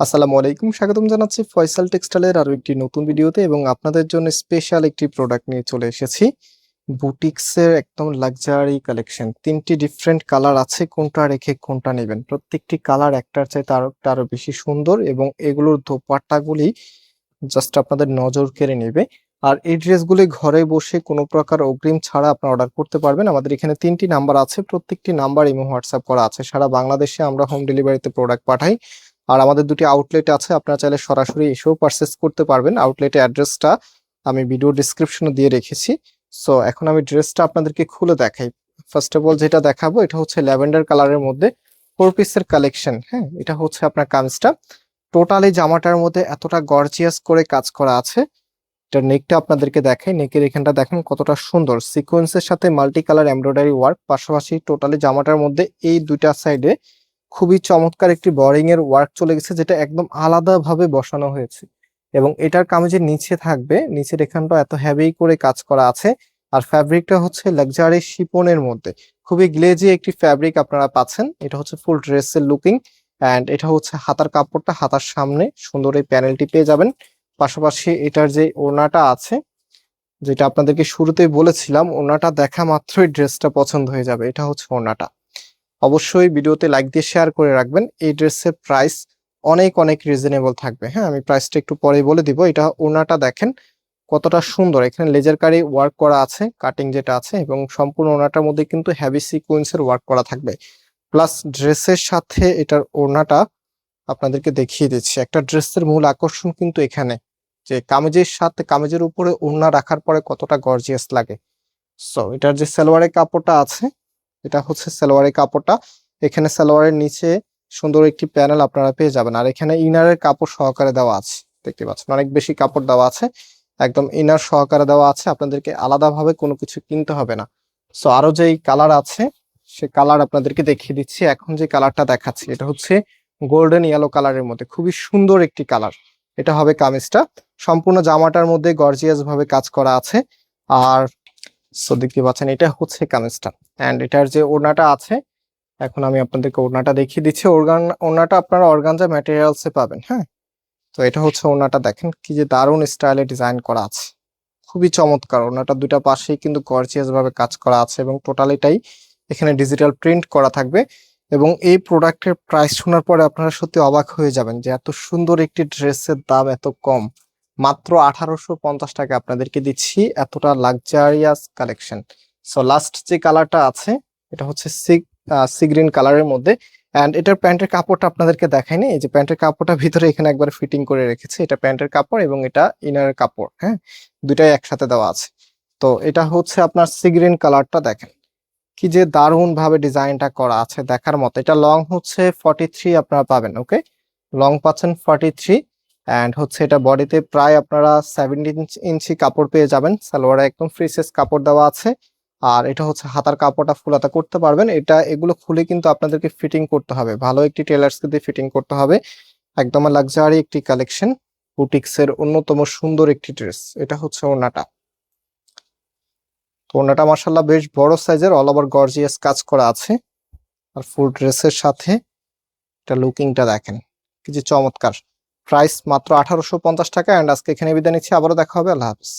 আসসালামু আলাইকুম, স্বাগতম জানাচ্ছি ফয়সাল টেক্সটাইলের আরও একটি নতুন ভিডিওতে এবং আপনাদের জন্য স্পেশাল একটি প্রোডাক্ট নিয়ে চলে এসেছি। বুটিক্সের একদম লাক্সারি কালেকশন তিনটি ডিফারেন্ট কালার আছে, কোনটা রেখে কোনটা নেবেন। প্রত্যেকটি কালার একটার চাইতে একটা আরও বেশি সুন্দর এবং এগুলোর দোপাট্টাগুলি জাস্ট আপনাদের নজর কেড়ে নেবে। আর এই ড্রেসগুলি ঘরে বসে কোনো প্রকার অগ্রিম ছাড়া আপনারা অর্ডার করতে পারবেন। আমাদের এখানে তিনটি নাম্বার আছে, প্রত্যেকটি নাম্বার ইমো হোয়াটসঅ্যাপ করা আছে। সারা বাংলাদেশে আমরা হোম ডেলিভারিতে প্রোডাক্ট পাঠাই। আর আমাদের দুটি আউটলেট আছে, আপনারা চাইলে সরাসরি এসেও পারচেস করতে পারবেন। আউটলেটের অ্যাড্রেসটা আমি ভিডিও ডিসক্রিপশনে দিয়ে রেখেছি। সো এখন আমি ড্রেসটা আপনাদেরকে খুলে দেখাই। ফার্স্ট অফ অল যেটা দেখাবো, এটা হচ্ছে ল্যাভেন্ডার কালারের মধ্যে ফোর পিসের কালেকশন হ্যাঁ? এটা হচ্ছে আপনার কামিজটা। টোটালি জামাটার মধ্যে এতটা গর্জিয়াস করে কাজ করা আছে। এটা নেকটা আপনাদেরকে দেখাই। নেকের এখানটা দেখেন কতটা সুন্দর। সিকোয়েন্সের সাথে মাল্টি কালার এমব্রয়ডারি ওয়ার্ক পাশাপাশি টোটালি জামাটার মধ্যে এই দুইটা সাইডে খুবই চমৎকার একটি বোরিং এর ওয়ার্ক চলে গেছে, যেটা একদম আলাদাভাবে বসানো হয়েছে। এবং এটার কামিজের নিচে থাকবে, নিচের এখানটা এত হ্যাভি করে কাজ করা আছে। আর ফ্যাব্রিকটা হচ্ছে লাক্সারি শিপনের মধ্যে। খুবই গ্লেজি একটি ফ্যাব্রিক আপনারা পাচ্ছেন। এটা হচ্ছে ফুল ড্রেসের লুকিং অ্যান্ড এটা হচ্ছে হাতার কাপড়টা হাতার সামনে। সুন্দর এই প্যানেলটি পেয়ে যাবেন। পাশাপাশি এটার যে ওড়নাটা আছে, যেটা আপনাদেরকে শুরুতেই বলেছিলাম, ওড়নাটা দেখা মাত্রই ড্রেসটা পছন্দ হয়ে যাবে। এটা হচ্ছে ওড়নাটা। অবশ্যই ভিডিওতে লাইক দিয়ে শেয়ার করে রাখবেন। এই ড্রেসের প্রাইস অনেক অনেক রিজনেবল থাকবে। হ্যাঁ আমি প্রাইসটা একটু পরেই বলে দিব। এটা ওড়নাটা দেখেন কতটা সুন্দর। এখানে লেজার কারি ওয়ার্ক করা আছে কাটিং যেটা আছে এবং সম্পূর্ণ ওড়নাটার মধ্যে কিন্তু হ্যাভি সিকোয়েন্সের ওয়ার্ক করা থাকবে। প্লাস ড্রেসের সাথে এটার ওড়নাটা আপনাদেরকে দেখিয়ে দিচ্ছি। একটা ড্রেসের মূল আকর্ষণ কিন্তু এখানে যে কামেজের সাথে, কামেজের উপরে ওড়না রাখার পরে কতটা গর্জিয়াস লাগে। সো এটার যে সালোয়ারের কাপড়টা আছে এটা হচ্ছে সালোয়ারের কাপড়টা। এখানে সালোয়ারের নিচে সুন্দর একটি প্যানেল আপনারা পেয়ে যাবেন। আর এখানে ইনারের কাপড় সহকারে দেওয়া আছে, দেখতে পাচ্ছেন। অনেক বেশি কাপড় দেওয়া আছে। একদম ইনার সহকারে দেওয়া আছে। আপনাদেরকে আলাদাভাবে কোনো কিছু কিনতে হবে না। সো আরও যেই কালার আছে, সে কালার আপনাদেরকে দেখিয়ে দিচ্ছি। এখন যে কালারটা দেখাচ্ছি, এটা হচ্ছে গোল্ডেন ইয়েলো কালারের মধ্যে। খুবই সুন্দর একটি কালার। এটা হবে কামিজটা। সম্পূর্ণ জামাটার মধ্যে গর্জিয়াস ভাবে কাজ করা আছে। আর সো দেখতে পাচ্ছেন, এটা হচ্ছে কামিজটা। অ্যান্ড এটার যে ওড়নাটা আছে, এখন আমি আপনাদেরকে ওড়নাটা দেখিয়ে দিচ্ছি। ওরগান ওড়নাটা আপনারা অর্গানজা ম্যাটেরিয়ালসে পাবেন হ্যাঁ? তো এটা হচ্ছে ওড়নাটা দেখেন কি যে দারুণ স্টাইলে ডিজাইন করা আছে। খুবই চমৎকার, ওড়নাটা দুইটা পাশেই কিন্তু গর্জিয়াস ভাবে কাজ করা আছে এবং টোটালিটাই এখানে ডিজিটাল প্রিন্ট করা থাকবে এবং এই প্রোডাক্টের প্রাইস শোনার পরে আপনারা সত্যি অবাক হয়ে যাবেন যে এত সুন্দর একটি ড্রেসের দাম এত কম। মাত্র আঠারোশো পঞ্চাশ টাকা আপনাদেরকে দিচ্ছি, এতটা লাক্সারিয়াস কালেকশন সো লাস্ট যে কালারটা আছে, এটা হচ্ছে সিগ সি গ্রিন কালারের মধ্যে। অ্যান্ড এটার প্যান্টের কাপড়টা আপনাদেরকে দেখায়নি এই যে প্যান্টের কাপড়টা ভিতরে এখানে একবার ফিটিং করে রেখেছে। এটা প্যান্টের কাপড় এবং এটা ইনারের কাপড় হ্যাঁ? দুইটাই একসাথে দেওয়া আছে। তো, এটা হচ্ছে আপনার সি গ্রিন কালারটা দেখেন। কি যে দারুণ ভাবে ডিজাইনটা করা আছে দেখার মতো। এটা লং হচ্ছে ফর্টি থ্রি আপনারা পাবেন ওকে লং পাচ্ছেন ফর্টি থ্রি অ্যান্ড হচ্ছে এটা বডিতে প্রায় আপনারা সেভেন্টিন ইঞ্চি কাপড় পেয়ে যাবেন। সালোয়ারে একদম ফ্রি সাইজ কাপড় দেওয়া আছে। আর এটা হচ্ছে হাতার কাপড়টা ফুলাতা করতে পারবেন। এটা এগুলো খুলে কিন্তু আপনাদেরকে ফিটিং করতে হবে। ভালো একটি টেলার্সকে দিয়ে ফিটিং করতে হবে। একদম লাক্সারি একটি কালেকশন বুটিক্সের অন্যতম সুন্দর একটি ড্রেস এটা হচ্ছে ওনাটা তো ওনাটা মার্শাল্লাহ বেশ বড় সাইজের অল ওভার গর্জিয়াস কাজ করা আছে। আর ফুল ড্রেসের সাথে এটা লুকিংটা দেখেন, কি যে চমৎকার। প্রাইস মাত্র আঠারোশো পঞ্চাশ টাকা অ্যান্ড আজকে এখানে বিদায় নিচ্ছি। আবারও দেখা হবে। আল্লাহ হাফিজ।